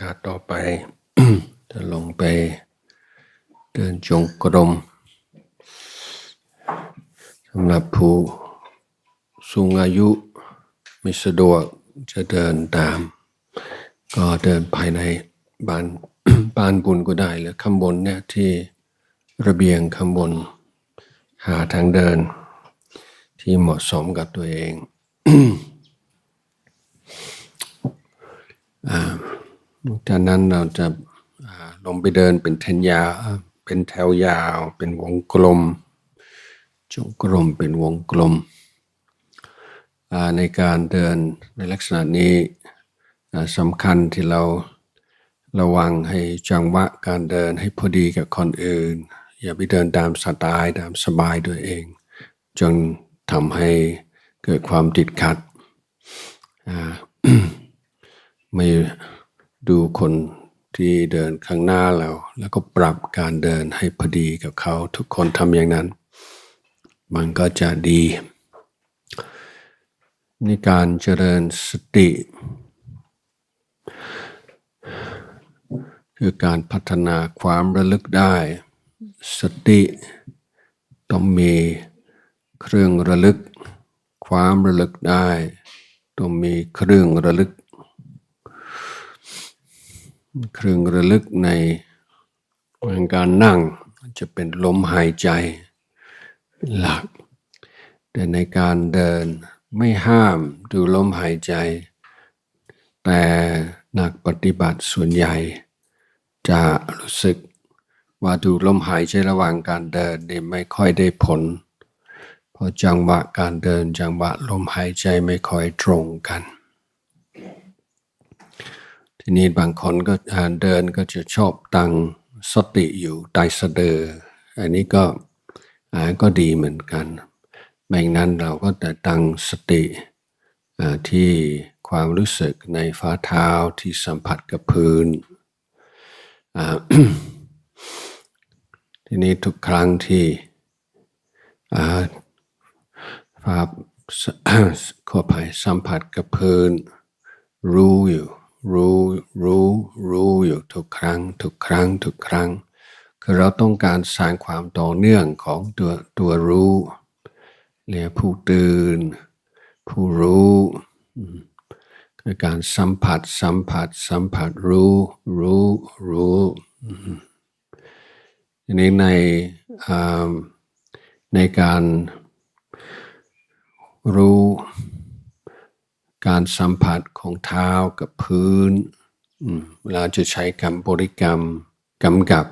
กาสต่อไป จะลงไปเดินจงกรมสำหรับผู้สูงอายุไม่สะดวกจะเดินตาม ก็เดินภายในบ้านบ้านบุญก็ได้หรือข้างบนเนี่ยที่ระเบียงข้างบน หาทางเดินที่เหมาะสมกับตัวเอง จากนั้นเราจะลงไปเดินเป็นแถวยาวเป็นแถวยาว เป็นวงกลม จงกรมเป็นวงกลม ในการเดินในลักษณะนี้สำคัญที่เราระวังให้จังหวะการเดินให้พอดีกับคนอื่น อย่าไปเดินตามสไตล์ตามสบายตัวเอง จนทำให้เกิดความติดขัดไม่ ดูคนที่เดินข้างหน้าเราแล้วก็ปรับการเดินให้พอดีกับเขาทุกคนทำอย่างนั้น มันก็จะดีในการเจริญสติ คือการพัฒนาความระลึกได้ สติต้องมีเครื่องระลึก ความระลึกได้ ต้องมีเครื่องระลึก เครื่องระลึกในการนั่งจะเป็นลมหายใจเป็นหลัก แต่ในการเดินไม่ห้ามดูลมหายใจ แต่นักปฏิบัติส่วนใหญ่ จะรู้สึกว่าดูลมหายใจระหว่างการเดินนี่ไม่ค่อยได้ผล เพราะจังหวะการเดินจังหวะลมหายใจไม่ค่อยตรงกัน ทีนี้บางคนก็เดินก็จะชอบตั้งสติอยู่ใต้สะดืออันนี้ก็อ่าก็ดีเหมือนกันไม่อย่างนั้นเราก็จะตั้งสติที่ความรู้สึกในฝ่าเท้าที่สัมผัสกับพื้น ทีนี้ทุกครั้งที่อ่าฝ่าขอภัยสัมผัสกับพื้นรู้อยู่ รู้รู้รู้อยู่ทุกครั้ง ทุกครั้ง ทุกครั้ง คือเราต้องการสร้างความต่อเนื่องของตัวตัวรู้เรียกผู้ตื่น ผู้รู้คือการสัมผัสสัมผัส สัมผัสรู้รู้รู้อืมทีนี้ในในการรู้ การสัมผัสของเท้ากับพื้นเวลาจะใช้คำบริกรรมกำกับ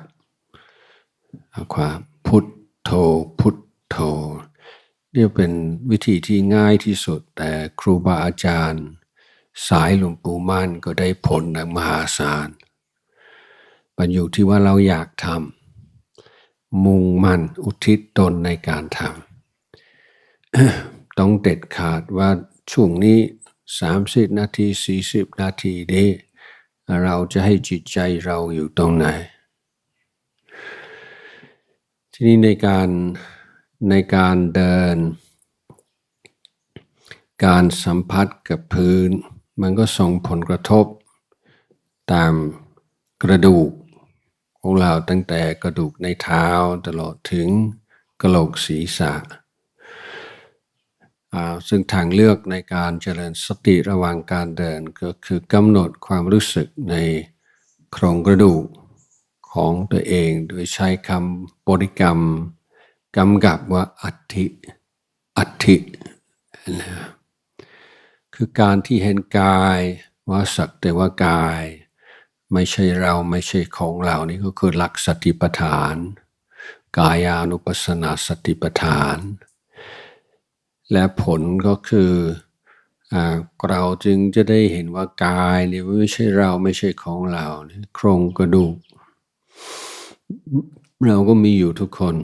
ความพุทโธพุทโธเรียกเป็นวิธีที่ง่ายที่สุด แต่ครูบาอาจารย์ สายหลวงปู่มั่นก็ได้ผลอย่างมหาศาลมันอยู่ที่ว่าเราอยากทำมุ่งมั่นอุทิศตนในการทำต้องเด็ดขาดว่าช่วงนี้ 30 นาที 40 นาทีนี้เราจะให้จิตใจเราอยู่ตรงไหน ทีนี้ในการในการเดิน การสัมผัสกับพื้น มันก็ส่งผลกระทบ ตามกระดูกของเราตั้งแต่กระดูกในเท้าตลอดถึงกระโหลกศีรษะ ซึ่งทางเลือกในการเจริญสติระหว่างการเดินก็คือกำหนดความรู้สึกในโครงกระดูกของตัวเอง โดยใช้คำบริกรรมกำกับว่าอัติอัตินะคือการที่เห็นกายว่าสักแต่ว่ากาย ไม่ใช่เราไม่ใช่ของเรานี่ก็คือหลักสติปัฏฐาน กายานุปัสสนาสติปัฏฐาน และผลก็คืออเราจึงจะได้เห็นว่ากายเนี่ยไม่ใช่เราไม่ใช่ของเรานี่โครงกระดูก เราก็มีอยู่ทุกคน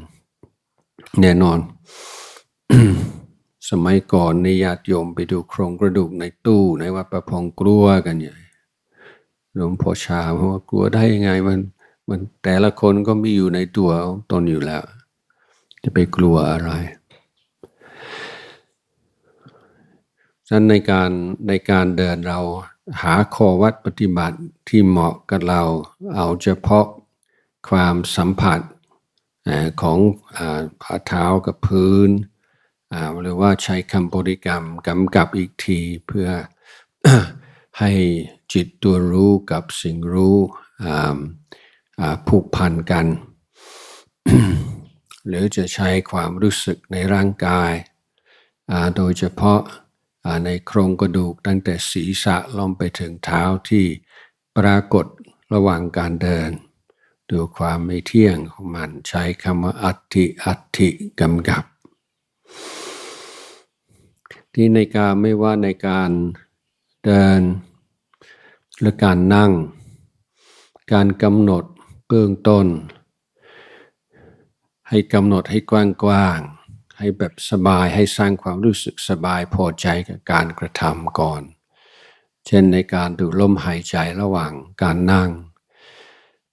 แน่นอน สมัยก่อนในญาติโยมไปดูโครงกระดูกในตู้ในวัดประพงกลัวกันใหญ่หลวงพ่อชาเพราะว่ากลัวได้ยังไงมันมันแต่ละคนก็มีอยู่ในตัวตนอยู่แล้ว จะไปกลัวอะไร ฉะ นั้นในการในการเดินเราหาข้อวัดปฏิบัติที่เหมาะกับเราเอาเฉพาะความสัมผัสของฝ่าเท้ากับพื้นหรือว่าใช้คำบริกรรมกำกับอีกทีเพื่อให้จิตตัวรู้กับสิ่งรู้ผูกพันกัน หรือจะใช้ความรู้สึกในร่างกาย โดยเฉพาะ ในโครงกระดูกตั้งแต่ศีรษะลงไปถึงเท้าที่ปรากฏระหว่างการเดิน ดูความไม่เที่ยงของมันใช้คำว่าอัติอัติกำกับ ที่ในการไม่ว่าในการเดิน หรือการนั่ง การกำหนดเบื้องต้น ให้กำหนดให้กว้างๆ ให้แบบสบายให้สร้างความรู้สึกสบายพอใจกับการกระทำก่อน เช่นในการดูลมหายใจระหว่างการนั่ง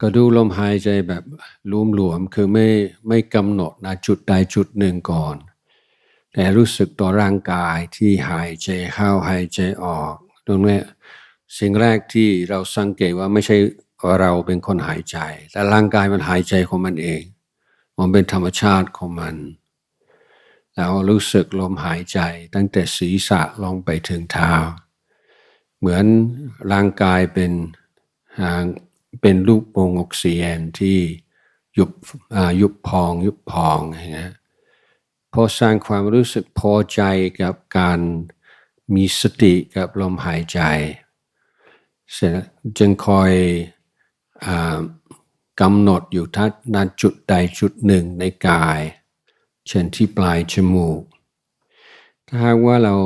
ก็ดูลมหายใจแบบลุ่มหลวมคือไม่ไม่กำหนดนะจุดใดจุดหนึ่งก่อน แต่รู้สึกต่อร่างกายที่หายใจเข้าหายใจออกตรงนี้สิ่งแรกที่เราสังเกตว่าไม่ใช่เราเป็นคนหายใจ แต่ร่างกายมันหายใจของมันเอง มันเป็นธรรมชาติของมัน แล้วรู้สึกลมหายใจตั้งแต่ศีรษะลงไปถึงเท้า เหมือนร่างกายเป็นเป็นรูกโปวงออกซิเจนที่ยุบยุบพอง ยุบพองอย่างเงี้ยพอสร้างความรู้สึกพอใจกับการมีสติกับลมหายใจเสร็จจึงคอยอกำหนดอยู่ทัดนจุดใดจุดหนึ่งในกาย เช่นที่ปลายจมูก ถ้าหากว่าเรา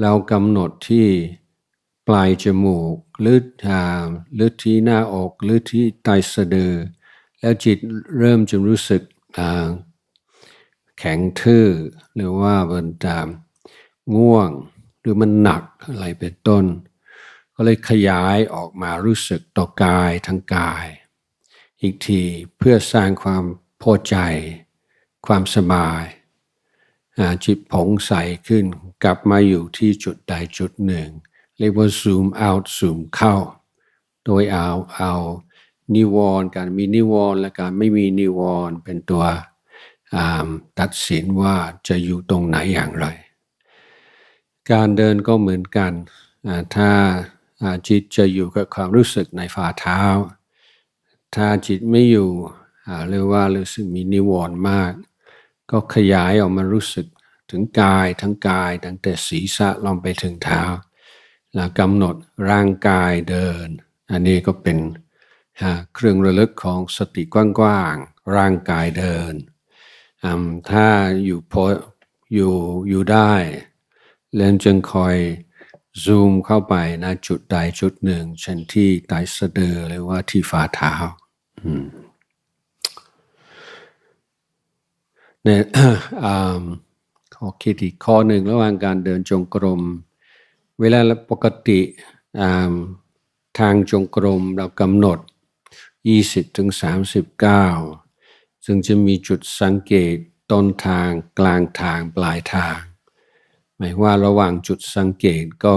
เรากำหนดที่ปลายจมูกหรือหรือที่หน้าอกหรือที่ใต้สะดือ แล้วจิตเริ่มจะรู้สึกแข็งทื่อหรือว่ามันตามง่วงหรือมันหนักอะไรเป็นต้น ก็เลยขยายออกมารู้สึกต่อกายทั้งกาย อีกทีเพื่อสร้างความพอใจ ความสบาย จิตผงใสขึ้น กลับมาอยู่ที่จุดใดจุดหนึ่ง เรียกว่า zoom out zoom เข้า โดยเอาเอานิวรณ์การมีนิวรณ์และการไม่มีนิวรณ์เป็นตัวตัดสินว่าจะอยู่ตรงไหนอย่างไร การเดินก็เหมือนกัน ถ้าจิตจะอยู่กับความรู้สึกในฝ่าเท้า ถ้าจิตไม่อยู่หรือว่ารู้สึกมีนิวรณ์มาก ก็ขยายออกมารู้สึกถึงกายทั้งกายตั้งแต่ศีรษะลงไปถึงเท้า แล้วกำหนดร่างกายเดิน อันนี้ก็เป็นเครื่องระลึกของสติกว้างๆร่างกายเดิน ถ้าอยู่พออยู่อยู่ได้เลนจึงคอยซูมเข้าไปนะจุดใดจุดหนึ่งเช่นที่ใต้สะดือหรือว่าที่ฝ่าเท้า เนี่ยข้อคิดอีกข้อหนึ่งระหว่างการเดินจงกรม เวลาปกติทางจงกรมเรากำหนด 20ถึง39 ซึ่งจะมีจุดสังเกตต้นทางกลางทางปลายทาง หมายว่าระหว่างจุดสังเกตก็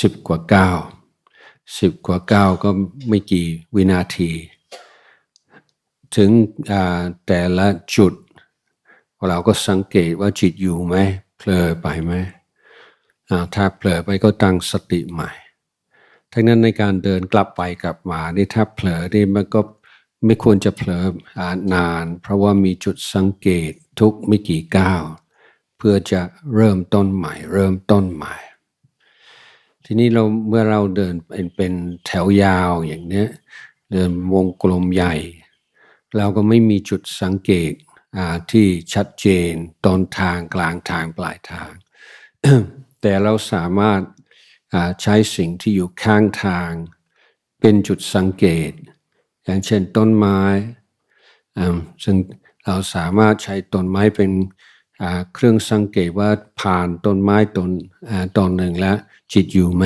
สิบกว่าเก้าสิบกว่าเก้าก็ไม่กี่วินาที ถึงแต่ละจุด เราก็สังเกตว่าจิตอยู่ไหมเผลอไปไหมถ้าเผลอไปก็ตั้งสติใหม่ ทั้งนั้นในการเดินกลับไปกลับมานี่ถ้าเผลอนี่มันก็ไม่ควรจะเผลอนาน เพราะว่ามีจุดสังเกตทุกไม่กี่ก้าว เพื่อจะเริ่มต้นใหม่ เริ่มต้นใหม่ ทีนี้เราเมื่อเราเดินเป็นเป็นแถวยาวอย่างเนี้ยเดินวงกลมใหญ่ เราก็ไม่มีจุดสังเกต ที่ชัดเจนต้นทางกลางทางปลายทาง แต่เราสามารถใช้สิ่งที่อยู่ข้างทาง เป็นจุดสังเกต อย่างเช่นต้นไม้ ซึ่งเราสามารถใช้ต้นไม้เป็นเครื่องสังเกตว่าผ่านต้นไม้ต้นต้นหนึ่งแล้วจิตอยู่ไหม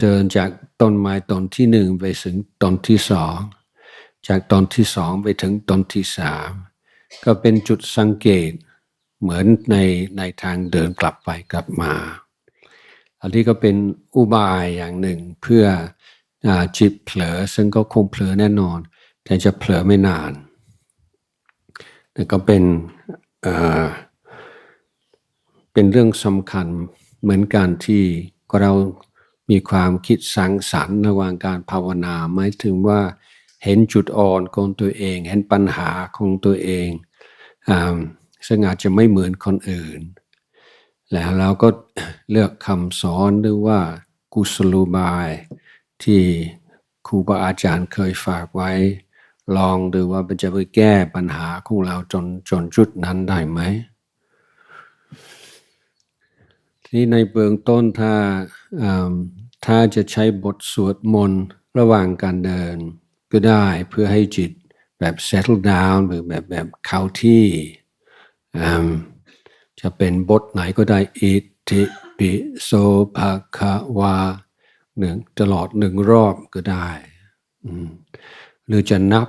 เดินจากต้นไม้ต้นที่หนึ่งไปถึงต้นที่สอง จากต้นที่สองไปถึงต้นที่สาม ก็เป็นจุดสังเกตเหมือนในในทางเดินกลับไปกลับมา อันนี้ก็เป็นอุบายอย่างหนึ่งเพื่ออจิตเผลอซึ่งก็คงเผลอแน่นอน แต่จะเผลอไม่นานแต่ก็เป็นเป็นเรื่องสำคัญเหมือนกันที่เรามีความคิดสร้างสรรค์ระหว่างการภาวนาหมายถึงว่า เห็นจุดอ่อนของตัวเอง เห็นปัญหาของตัวเองอซึ่งอาจจะไม่เหมือนคนอื่น แล้วเราก็เลือกคำสอนหรือว่ากุศโลบาย ที่ครูบาอาจารย์เคยฝากไว้ ลองดูว่าจะไปแก้ปัญหาของเราจนจนจุดนั้นได้ไหมที่ในเบื้องต้นถ้าถ้าจะใช้บทสวดมนต์ระหว่างการเดิน ก็ได้เพื่อให้จิตแบบ settle down หรือแบบแบบเข้าที่จะเป็นบทไหนก็ได้อิติปิโสภะคะวาหนึ่งตลอดหนึ่งรอบก็ได้ หรือจะนับ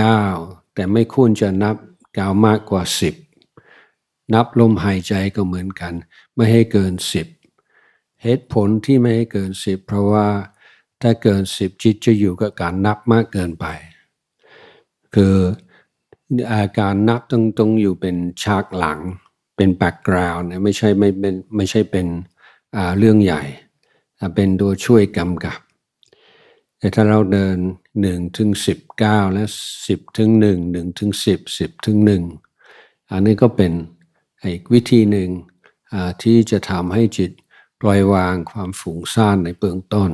ก้าวแต่ไม่ควรจะนับก้าวมากกว่าสิบนับลมหายใจก็เหมือนกัน ไม่ให้เกินสิบเหตุผลที่ไม่ให้เกินสิบเพราะว่า ถ้าเกินสิบจิตจะอยู่กับการนับมากเกินไป คืออาการนับต้องต้องอยู่เป็นฉากหลัง เป็นแบ็กกราวน์นะไม่ใช่ไม่เป็นไม่ใช่เป็นเรื่องใหญ่ เป็นตัวช่วยกำกับแต่ถ้าเราเดินหนึ่งถึงสิบเก้าและสิบถึงหนึ่งหนึ่งถึงสิบสิบถึงหนึ่งอันนี้ก็เป็นอีกวิธีหนึ่งที่จะทำให้จิตปล่อยวางความฝูงซ่านในเบื้องต้น